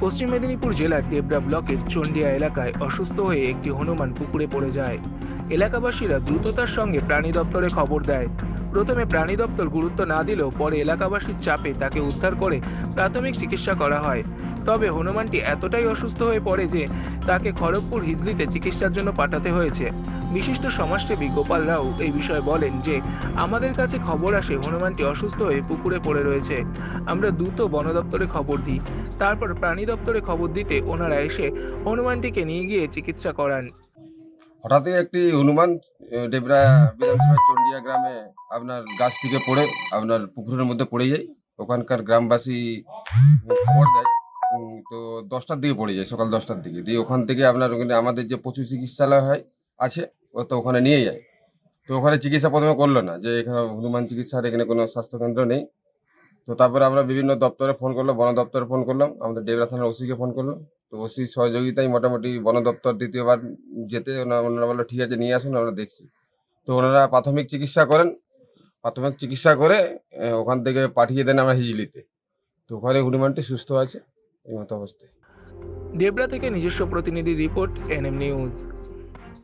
পশ্চিম মেদিনীপুর জেলার দেবরা ব্লকের চন্ডিয়া এলাকায় অসুস্থ হয়ে একটি হনুমান পুকুরে পড়ে যায়। এলাকাবাসীরা দ্রুততার সঙ্গে প্রাণী দপ্তরে খবর দেয়। প্রথমে প্রাণী দপ্তর গুরুত্ব না দিলেও পরে এলাকাবাসীর চাপে তাকে উদ্ধার করে প্রাথমিক চিকিৎসা করা হয়। তবে হনুমানটি এতটাই অসুস্থ হয়ে পড়ে যে তাকে খড়গপুর হিজলিতে চিকিৎসার জন্য পাঠাতে হয়েছে। বিশিষ্ট সমাজসেবী গোপাল রাও এই বিষয়ে বলেন যে, আমাদের কাছে খবর আসে হনুমানটি অসুস্থ হয়ে পুকুরে পড়ে রয়েছে। আমরা দ্রুত বন দপ্তরে খবর দিই। তারপর প্রাণী দপ্তরে খবর দিতে ওনারা এসে হনুমানটিকে নিয়ে গিয়ে চিকিৎসা করান। হঠাৎই একটি হনুমান ডেবরা বিধানসভা চন্ডিয়া গ্রামে আপনার গাছ থেকে পড়ে, আপনার পুকুরের মধ্যে পড়ে যায়। ওখানকার গ্রামবাসী খবর দেয়। তো দশটার দিকে পড়ে যায়, সকাল দশটার দিকে। দিয়ে ওখান থেকে আপনার ওখানে আমাদের যে পশু চিকিৎসালয় হয়, আছে তো ওখানে নিয়ে যায়। তো ওখানে চিকিৎসা প্রথমে করল না, যে এখানে হনুমান চিকিৎসার এখানে কোনো স্বাস্থ্যকেন্দ্র নেই। তো তারপরে আমরা বিভিন্ন দপ্তরে ফোন করলাম, বন দপ্তরে ফোন করলাম, আমাদের ডেবরা থানার ওসিকে ফোন করলাম। তো ওসির সহযোগিতায় মোটামুটি বন দপ্তর দ্বিতীয়বার যেতে ওনা- ওনারা বলল, ঠিক আছে, নিয়ে আসুন, আমরা দেখছি। তো ওনারা প্রাথমিক চিকিৎসা করেন। প্রাথমিক চিকিৎসা করে ওখান থেকে পাঠিয়ে দেন আমরা হিজলিতে। তো ওখানে হনুমানটি সুস্থ আছে, এই মতো অবস্থায়। দেবরা থেকে নিজস্ব প্রতিনিধি রিপোর্ট, এনএম নিউজ।